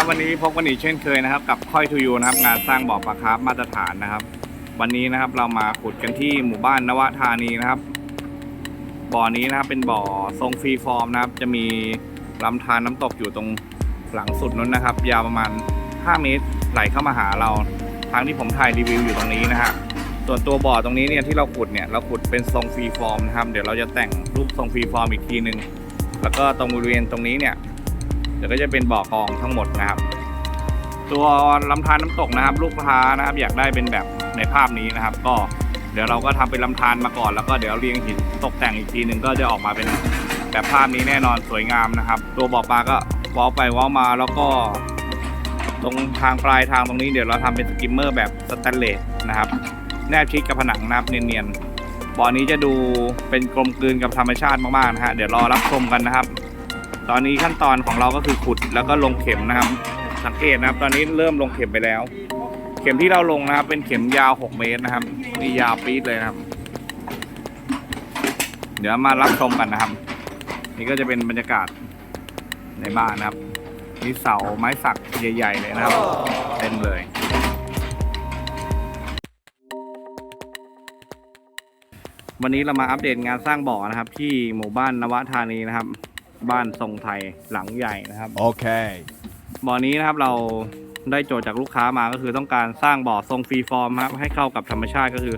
ครับวันนี้พบกันอีกเช่นเคยนะครับ กับค่อยทูยูนะครับ งานสร้างบ่อปลาคาร์ฟมาตรฐานนะครับ วันนี้นะครับเรามาขุดกันที่หมู่บ้านนวธานีนะครับ บ่อนี้นะครับเป็นบ่อทรงฟรีฟอร์มนะครับ จะมีลำธารน้ำตกอยู่ตรงหลังสุดนู้นนะครับ ยาวประมาณ 5 เมตรไหลเข้ามาหาเราทางที่ผมถ่ายรีวิวอยู่ตรงนี้นะฮะส่วนตัวบ่อตรงนี้เนี่ยที่เราขุดเนี่ยเราขุดเป็นทรงฟรีฟอร์มนะครับ เดี๋ยวเราจะแต่งรูปทรงฟรีฟอร์มอีกทีหนึ่งแล้วก็ตรงบริเวณตรงนี้เนี่ย เดี๋ยวก็จะเป็นบ่อกองทั้งหมดนะครับ ตัวลำธารน้ำตกนะครับ ลูกค้านะครับ อยากได้เป็นแบบในภาพนี้นะครับ ก็เดี๋ยวเราก็ทำเป็นลำธารมาก่อนแล้วก็เดี๋ยวเรียงหินตกแต่งอีกทีหนึ่งก็จะออกมาเป็นแบบภาพนี้แน่นอนสวยงามนะครับ ตัวบ่อปลาก็ว้าไปว้ามาแล้วก็ ตรงทางปลายทางตรงนี้เดี๋ยวเราทำเป็นสกิมเมอร์แบบสแตนเลสนะครับ แนบชิดกับผนังนะครับเนียนๆบ่อนี้จะดูเป็นกลมกลืนกับธรรมชาติมากๆนะฮะเดี๋ยวรอรับชมกันนะครับ ตอนนี้ขั้นตอนของเราก็คือขุดแล้วก็ลงเข็มนะครับ สังเกตนะครับ ตอนนี้เริ่มลงเข็มไปแล้ว เข็มที่เราลงนะครับ เป็นเข็มยาว 6 เมตรนะครับนี่ยาวปี๊ดเลยนะครับ เดี๋ยวมารับชมกันนะครับ นี่ก็จะเป็นบรรยากาศในบ้านนะครับนี่เสาไม้สักใหญ่ ๆ เลยนะครับเต็มเลยวันนี้เรามาอัปเดตงานสร้างบ่อนะครับ ที่หมู่บ้านนวธานีนะครับ บ้านทรงไทยหลังใหญ่นะครับ Okay. บ่อนี้นะครับเราได้โจทย์จากลูกค้ามาก็คือต้องการสร้างบ่อทรงฟรีฟอร์มครับให้เข้ากับธรรมชาติก็คือ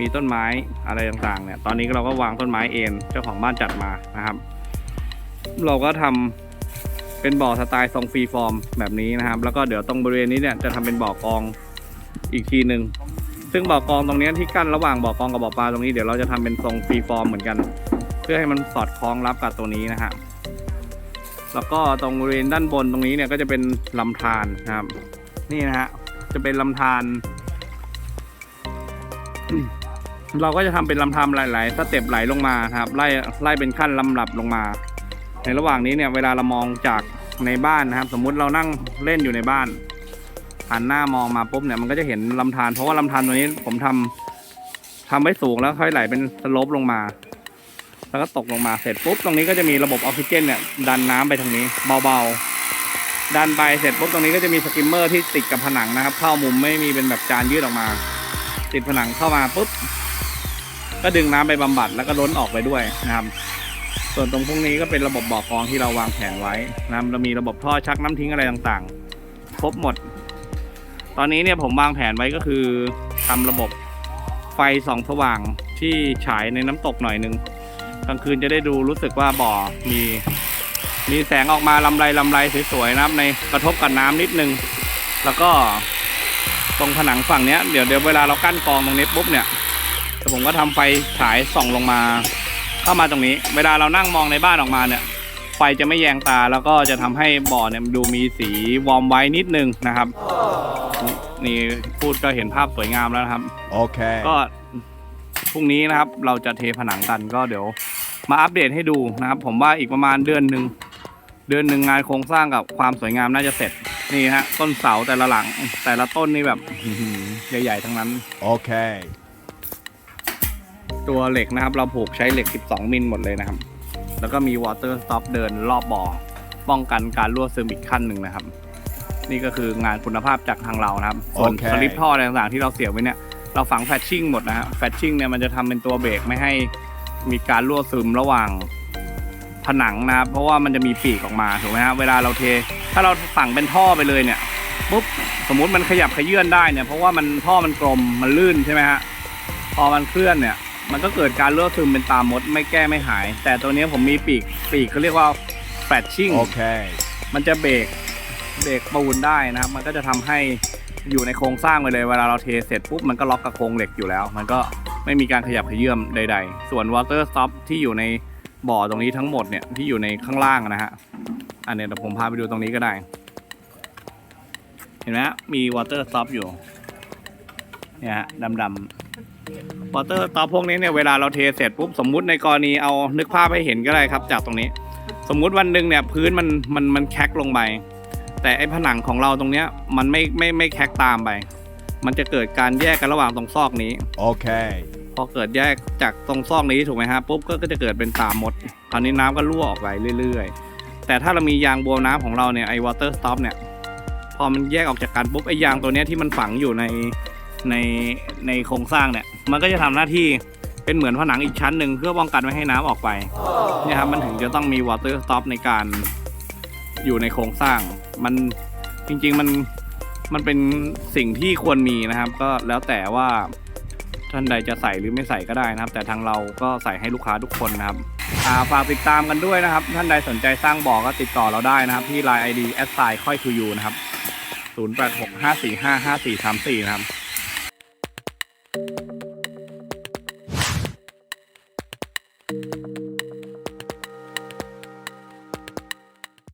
มีต้นไม้อะไรต่างๆเนี่ย ตอนนี้เราก็วางต้นไม้เองเจ้าของบ้านจัดมานะครับ เราก็ทำเป็นบ่อสไตล์ทรงฟรีฟอร์มแบบนี้นะครับ แล้วก็เดี๋ยวตรงบริเวณนี้เนี่ยจะทำเป็นบ่อกองอีกทีหนึ่งซึ่งบ่อกองตรงเนี้ยที่กั้นระหว่างบ่อกองกับบ่อปลาตรงนี้เดี๋ยวเราจะทำเป็นทรงฟรีฟอร์มเหมือนกัน เพื่อให้มันสอดคล้องรับกับตัวนี้นะฮะแล้วก็ตรงบริเวณด้านบนตรงนี้เนี่ยก็จะเป็นลำธารนะครับ นี่นะฮะจะเป็นลำธารเราก็จะทำเป็นลำธารหลาย ๆ สเต็ปไหลลงมาครับไล่ไล่เป็นขั้นลำดับลงมา ในระหว่างนี้เนี่ยเวลาเรามองจากในบ้านนะครับ สมมุติเรานั่งเล่นอยู่ในบ้านหันหน้ามองมาปุ๊บเนี่ยมันก็จะเห็นลำธารเพราะว่าลำธารตัวนี้ผมทำทำไว้สูงแล้วค่อยไหลเป็นสโลปลงมา แล้วก็ตกลงมาเสร็จปุ๊บตรงนี้ก็จะมีระบบออกซิเจนเนี่ยดันน้ำไปทางนี้เบาๆ ดันไปเสร็จปุ๊บตรงนี้ก็จะมีสกิมเมอร์ที่ติดกับผนังนะครับ เข้ามุมไม่มีเป็นแบบจานยืดออกมา ติดผนังเข้ามาปุ๊บก็ดึงน้ำไปบำบัดแล้วก็ล้นออกไปด้วยนะครับส่วนตรงพวกนี้ก็เป็นระบบบ่อกรองที่เราวางแผนไว้นะเรามีระบบท่อชักน้ำทิ้งอะไรต่างๆ ครบหมด ตอนนี้เนี่ยผมวางแผนไว้ก็คือทำระบบไฟส่องสว่างที่ฉายในน้ำตกหน่อยหนึง กลางคืนจะได้ดูรู้สึกว่าบ่อมีมีแสงออกมาลำไรลำไรสวยๆนะครับในกระทบกับน้ำนิดนึง แล้วก็ตรงผนังฝั่งเนี้ยเดี๋ยวเดี๋ยวเวลาเรากั้นกองตรงนี้ปุ๊บเนี่ยผมก็ทำไฟฉายส่องลงมา เข้ามาตรงนี้ เวลาเรานั่งมองในบ้านออกมาเนี่ย ไฟจะไม่แยงตาแล้วก็จะทำให้บ่อเนี่ยมันดูมีสีวอร์มไว้นิดนึงนะครับ นี่พูดก็เห็นภาพสวยงามแล้วนะครับ Okay. ก็พรุ่งนี้นะครับเราจะเทผนังกันก็เดี๋ยว มาอัปเดตให้ดูนะครับ ผมว่าอีกประมาณเดือนหนึ่งเดือนหนึ่งงานโครงสร้างกับความสวยงามน่าจะเสร็จนี่ฮะต้นเสาแต่ละหลังแต่ละต้นนี่แบบอื้อหือใหญ่ๆทั้งนั้น Okay. ตัวเหล็กนะครับ เราผูกใช้เหล็ก 12 มิลหมดเลยนะครับ แล้วก็มีวอเตอร์สต็อปเดินรอบบ่อป้องกันการรั่วซึมอีกขั้นหนึ่งนะครับ นี่ก็คืองานคุณภาพจากทางเรานะครับส่วนโอเคสลิปท่ออะไรต่างๆที่เราเสียบไว้เนี่ยเราฝังแฟชชิ่งหมดนะฮะแฟชชิ่งเนี่ยมันจะทำเป็นตัวเบรกไม่ให้ มีการรั่วซึมระหว่างผนังนะครับ เพราะว่ามันจะมีปีกออกมาถูกไหมฮะเวลาเราเท ถ้าเราฝังเป็นท่อไปเลยเนี่ยปุ๊บสมมุติมันขยับขยื่นได้เนี่ยเพราะว่ามันท่อมันกลมมันลื่นใช่ไหมฮะพอมันเคลื่อนเนี่ย มันก็เกิดการรั่วซึมเป็นตามมดไม่แก้ไม่หาย แต่ตัวนี้ผมมีปีกปีกเขาเรียกว่าแฟชชิ่ง Okay. มันจะเบรกเบรกปูนได้นะครับ มันก็จะทำให้อยู่ในโครงสร้างไปเลย เวลาเราเทเสร็จปุ๊บมันก็ล็อกกับโครงเหล็กอยู่แล้ว มันก็ ไม่มีการขยับขยื่นใด ๆ ส่วน water stop ที่อยู่ในบ่อตรงนี้ทั้งหมดเนี่ยที่อยู่ในข้างล่างนะฮะอันเนี้ยเดี๋ยวผมพาไปดูตรงนี้ก็ได้ เห็นไหมฮะมี water stop อยู่เนี่ยฮะดำๆ water stop พวกนี้เนี่ยเวลาเราเทเสร็จปุ๊บสมมุติในกรณีเอานึกภาพให้เห็นก็ได้ครับ จากตรงนี้ สมมุติวันหนึ่งเนี่ยพื้นมันมันมันแคกลงไปแต่ไอ้ผนังของเราตรงเนี้ยมันไม่ไม่ไม่แคกตามไป มันจะเกิดการแยกกันระหว่างตรงซอกนี้ Okay. พอเกิดแยกจากตรงซอกนี้ถูกไหมฮะปุ๊บก็ก็จะเกิดเป็นตามมดคราวนี้น้ำก็รั่วออกไปเรื่อยๆ แต่ถ้าเรามียางบัวน้ำของเราเนี่ยไอ้วอเตอร์สต็อปเนี่ยพอมันแยกออกจากกันปุ๊บไอ้ยางตัวเนี้ยที่มันฝังอยู่ในในในโครงสร้างเนี่ย มันก็จะทำหน้าที่เป็นเหมือนผนังอีกชั้นหนึ่งเพื่อป้องกันไม่ให้น้ำออกไปเนี่ยครับมันถึงจะต้องมี water stop ในการอยู่ในโครงสร้างมันจริงๆมัน มันเป็นสิ่งที่ควรมีนะครับ ก็แล้วแต่ว่าท่านใดจะใส่หรือไม่ใส่ก็ได้นะครับ แต่ทางเราก็ใส่ให้ลูกค้าทุกคนนะครับอ่าฝากติดตามกันด้วยนะครับ ท่านใดสนใจสร้างบ่อก็ติดต่อเราได้นะครับ ที่ Line ID s i ค่อยคูยูนะครับ 0865455434 นะครับ